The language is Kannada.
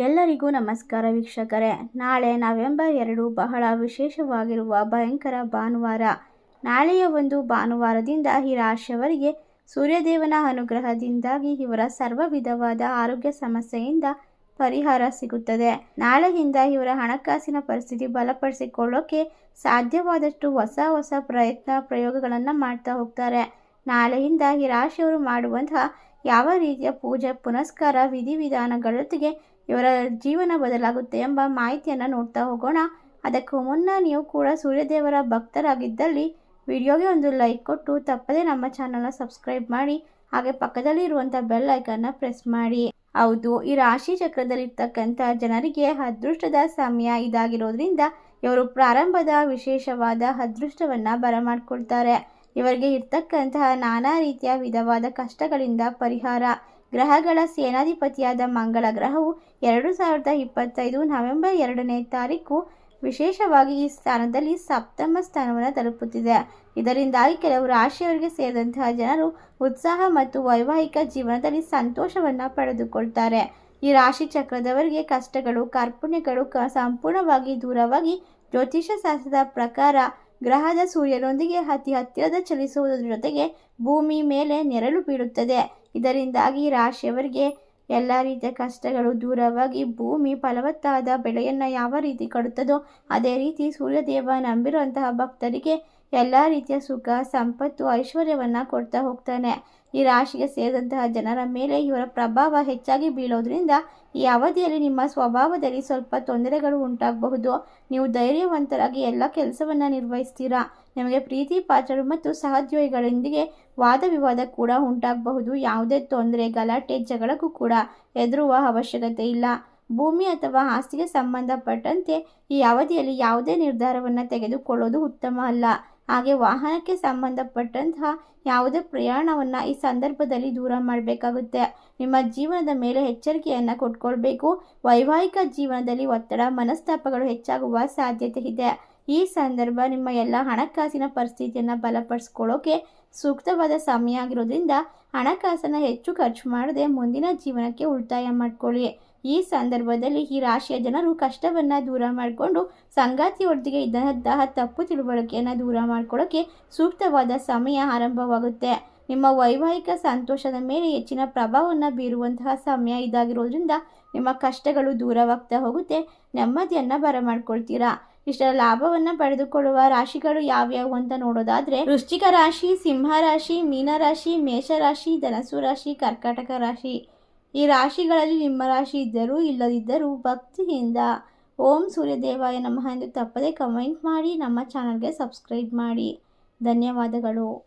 ಎಲ್ಲರಿಗೂ ನಮಸ್ಕಾರ ವೀಕ್ಷಕರೇ. ನಾಳೆ ನವೆಂಬರ್ ಎರಡು ಬಹಳ ವಿಶೇಷವಾಗಿರುವ ಭಯಂಕರ ಭಾನುವಾರ. ನಾಳೆಯ ಒಂದು ಭಾನುವಾರದಿಂದ ಈ ರಾಶಿಯವರಿಗೆ ಸೂರ್ಯದೇವನ ಅನುಗ್ರಹದಿಂದಾಗಿ ಇವರ ಸರ್ವ ವಿಧವಾದ ಆರೋಗ್ಯ ಸಮಸ್ಯೆಯಿಂದ ಪರಿಹಾರ ಸಿಗುತ್ತದೆ. ನಾಳೆಯಿಂದ ಇವರ ಹಣಕಾಸಿನ ಪರಿಸ್ಥಿತಿ ಬಲಪಡಿಸಿಕೊಳ್ಳೋಕೆ ಸಾಧ್ಯವಾದಷ್ಟು ಹೊಸ ಹೊಸ ಪ್ರಯತ್ನ ಪ್ರಯೋಗಗಳನ್ನು ಮಾಡ್ತಾ ಹೋಗ್ತಾರೆ. ನಾಳೆಯಿಂದ ಈ ರಾಶಿಯವರು ಮಾಡುವಂತಹ ಯಾವ ರೀತಿಯ ಪೂಜೆ, ಪುನಸ್ಕಾರ ವಿಧಿವಿಧಾನಗಳೊತ್ತಿಗೆ ಇವರ ಜೀವನ ಬದಲಾಗುತ್ತೆ ಎಂಬ ಮಾಹಿತಿಯನ್ನು ನೋಡ್ತಾ ಹೋಗೋಣ. ಅದಕ್ಕೂ ಮುನ್ನ ನೀವು ಕೂಡ ಸೂರ್ಯದೇವರ ಭಕ್ತರಾಗಿದ್ದಲ್ಲಿ ವಿಡಿಯೋಗೆ ಒಂದು ಲೈಕ್ ಕೊಟ್ಟು ತಪ್ಪದೇ ನಮ್ಮ ಚಾನಲ್ನ ಸಬ್ಸ್ಕ್ರೈಬ್ ಮಾಡಿ, ಹಾಗೆ ಪಕ್ಕದಲ್ಲಿ ಇರುವಂಥ ಬೆಲ್ ಐಕನ್ನ ಪ್ರೆಸ್ ಮಾಡಿ. ಹೌದು, ಈ ರಾಶಿ ಚಕ್ರದಲ್ಲಿರ್ತಕ್ಕಂಥ ಜನರಿಗೆ ಅದೃಷ್ಟದ ಸಮಯ ಇದಾಗಿರೋದ್ರಿಂದ ಇವರು ಪ್ರಾರಂಭದ ವಿಶೇಷವಾದ ಅದೃಷ್ಟವನ್ನು ಬರಮಾಡ್ಕೊಳ್ತಾರೆ. ಇವರಿಗೆ ಇರ್ತಕ್ಕಂತಹ ನಾನಾ ರೀತಿಯ ವಿಧವಾದ ಕಷ್ಟಗಳಿಂದ ಪರಿಹಾರ. ಗ್ರಹಗಳ ಸೇನಾಧಿಪತಿಯಾದ ಮಂಗಳ ಗ್ರಹವು ಎರಡು ಸಾವಿರದ ಇಪ್ಪತ್ತೈದು ನವೆಂಬರ್ ಎರಡನೇ ತಾರೀಕು ವಿಶೇಷವಾಗಿ ಈ ಸ್ಥಾನದಲ್ಲಿ ಸಪ್ತಮ ಸ್ಥಾನವನ್ನು ತಲುಪುತ್ತಿದೆ. ಇದರಿಂದಾಗಿ ಕೆಲವು ರಾಶಿಯವರಿಗೆ ಸೇರಿದಂತಹ ಜನರು ಉತ್ಸಾಹ ಮತ್ತು ವೈವಾಹಿಕ ಜೀವನದಲ್ಲಿ ಸಂತೋಷವನ್ನು ಪಡೆದುಕೊಳ್ತಾರೆ. ಈ ರಾಶಿ ಚಕ್ರದವರಿಗೆ ಕಷ್ಟಗಳು, ಕಾರ್ಪಣ್ಯಗಳು ಸಂಪೂರ್ಣವಾಗಿ ದೂರವಾಗಿ ಜ್ಯೋತಿಷ ಶಾಸ್ತ್ರದ ಪ್ರಕಾರ ಗ್ರಹದ ಸೂರ್ಯನೊಂದಿಗೆ ಅತಿ ಹತ್ತಿರದ ಚಲಿಸುವುದರ ಜೊತೆಗೆ ಭೂಮಿ ಮೇಲೆ ನೆರಳು ಬೀಳುತ್ತದೆ. ಇದರಿಂದಾಗಿ ರಾಶಿಯವರಿಗೆ ಎಲ್ಲ ರೀತಿಯ ಕಷ್ಟಗಳು ದೂರವಾಗಿ ಭೂಮಿ ಫಲವತ್ತಾದ ಬೆಳೆಯನ್ನು ಯಾವ ರೀತಿ ಕೊಡುತ್ತದೋ ಅದೇ ರೀತಿ ಸೂರ್ಯದೇವ ನಂಬಿರುವಂತಹ ಭಕ್ತರಿಗೆ ಎಲ್ಲ ರೀತಿಯ ಸುಖ, ಸಂಪತ್ತು, ಐಶ್ವರ್ಯವನ್ನು ಕೊಡ್ತಾ ಹೋಗ್ತಾನೆ. ಈ ರಾಶಿಗೆ ಸೇರಿದಂತಹ ಜನರ ಮೇಲೆ ಇವರ ಪ್ರಭಾವ ಹೆಚ್ಚಾಗಿ ಬೀಳೋದ್ರಿಂದ ಈ ಅವಧಿಯಲ್ಲಿ ನಿಮ್ಮ ಸ್ವಭಾವದಲ್ಲಿ ಸ್ವಲ್ಪ ತೊಂದರೆಗಳು ಉಂಟಾಗಬಹುದು. ನೀವು ಧೈರ್ಯವಂತರಾಗಿ ಎಲ್ಲ ಕೆಲಸವನ್ನು ನಿರ್ವಹಿಸ್ತೀರಾ? ನಿಮಗೆ ಪ್ರೀತಿ, ಪಾತ್ರರು ಮತ್ತು ಸಹೋದ್ಯೋಗಿಗಳೊಂದಿಗೆ ವಾದ ವಿವಾದ ಕೂಡ ಉಂಟಾಗಬಹುದು. ಯಾವುದೇ ತೊಂದರೆ, ಗಲಾಟೆ, ಜಗಳಕ್ಕೂ ಕೂಡ ಹೆದರುವ ಅವಶ್ಯಕತೆ ಇಲ್ಲ. ಭೂಮಿ ಅಥವಾ ಆಸ್ತಿಗೆ ಸಂಬಂಧಪಟ್ಟಂತೆ ಈ ಅವಧಿಯಲ್ಲಿ ಯಾವುದೇ ನಿರ್ಧಾರವನ್ನು ತೆಗೆದುಕೊಳ್ಳೋದು ಉತ್ತಮ ಅಲ್ಲ. ಹಾಗೆ ವಾಹನಕ್ಕೆ ಸಂಬಂಧಪಟ್ಟಂತಹ ಯಾವುದೇ ಪ್ರಯಾಣವನ್ನು ಈ ಸಂದರ್ಭದಲ್ಲಿ ದೂರ ಮಾಡಬೇಕಾಗುತ್ತೆ. ನಿಮ್ಮ ಜೀವನದ ಮೇಲೆ ಎಚ್ಚರಿಕೆಯನ್ನು ಕೊಟ್ಕೊಳ್ಬೇಕು. ವೈವಾಹಿಕ ಜೀವನದಲ್ಲಿ ಒತ್ತಡ, ಮನಸ್ತಾಪಗಳು ಹೆಚ್ಚಾಗುವ ಸಾಧ್ಯತೆ ಇದೆ. ಈ ಸಂದರ್ಭ ನಿಮ್ಮ ಎಲ್ಲ ಹಣಕಾಸಿನ ಪರಿಸ್ಥಿತಿಯನ್ನು ಬಲಪಡಿಸ್ಕೊಳ್ಳೋಕೆ ಸೂಕ್ತವಾದ ಸಮಯ ಆಗಿರೋದ್ರಿಂದ ಹಣಕಾಸನ್ನು ಹೆಚ್ಚು ಖರ್ಚು ಮಾಡದೆ ಮುಂದಿನ ಜೀವನಕ್ಕೆ ಉಳಿತಾಯ ಮಾಡಿಕೊಳ್ಳಿ. ಈ ಸಂದರ್ಭದಲ್ಲಿ ಈ ರಾಶಿಯ ಜನರು ಕಷ್ಟವನ್ನು ದೂರ ಮಾಡಿಕೊಂಡು ಸಂಗಾತಿಯೊಂದಿಗೆ ಇದ್ದಂತಹ ತಪ್ಪು ತಿಳುವಳಿಕೆಯನ್ನು ದೂರ ಮಾಡ್ಕೊಳ್ಳೋಕ್ಕೆ ಸೂಕ್ತವಾದ ಸಮಯ ಆರಂಭವಾಗುತ್ತೆ. ನಿಮ್ಮ ವೈವಾಹಿಕ ಸಂತೋಷದ ಮೇಲೆ ಹೆಚ್ಚಿನ ಪ್ರಭಾವವನ್ನು ಬೀರುವಂತಹ ಸಮಯ ಇದಾಗಿರೋದ್ರಿಂದ ನಿಮ್ಮ ಕಷ್ಟಗಳು ದೂರವಾಗ್ತಾ ಹೋಗುತ್ತೆ. ನೆಮ್ಮದಿಯನ್ನು ಬರಮಾಡ್ಕೊಳ್ತೀರಾ? ಇಷ್ಟರ ಲಾಭವನ್ನು ಪಡೆದುಕೊಳ್ಳುವ ರಾಶಿಗಳು ಯಾವ್ಯಾವು ಅಂತ ನೋಡೋದಾದ್ರೆ ವೃಶ್ಚಿಕ ರಾಶಿ, ಸಿಂಹ ರಾಶಿ ಮೀನರಾಶಿ ಮೇಷರಾಶಿ ಧನಸು ರಾಶಿ, ಕರ್ಕಾಟಕ ರಾಶಿ. ಈ ರಾಶಿಗಳಲ್ಲಿ ನಿಮ್ಮ ರಾಶಿ ಇದ್ದರೂ ಇಲ್ಲದಿದ್ದರೂ ಭಕ್ತಿಯಿಂದ ಓಂ ಸೂರ್ಯದೇವಾಯ ನಮಃ ಎಂದು ತಪ್ಪದೆ ಕಮೆಂಟ್ ಮಾಡಿ, ನಮ್ಮ ಚಾನಲ್ಗೆ ಸಬ್ಸ್ಕ್ರೈಬ್ ಮಾಡಿ. ಧನ್ಯವಾದಗಳು.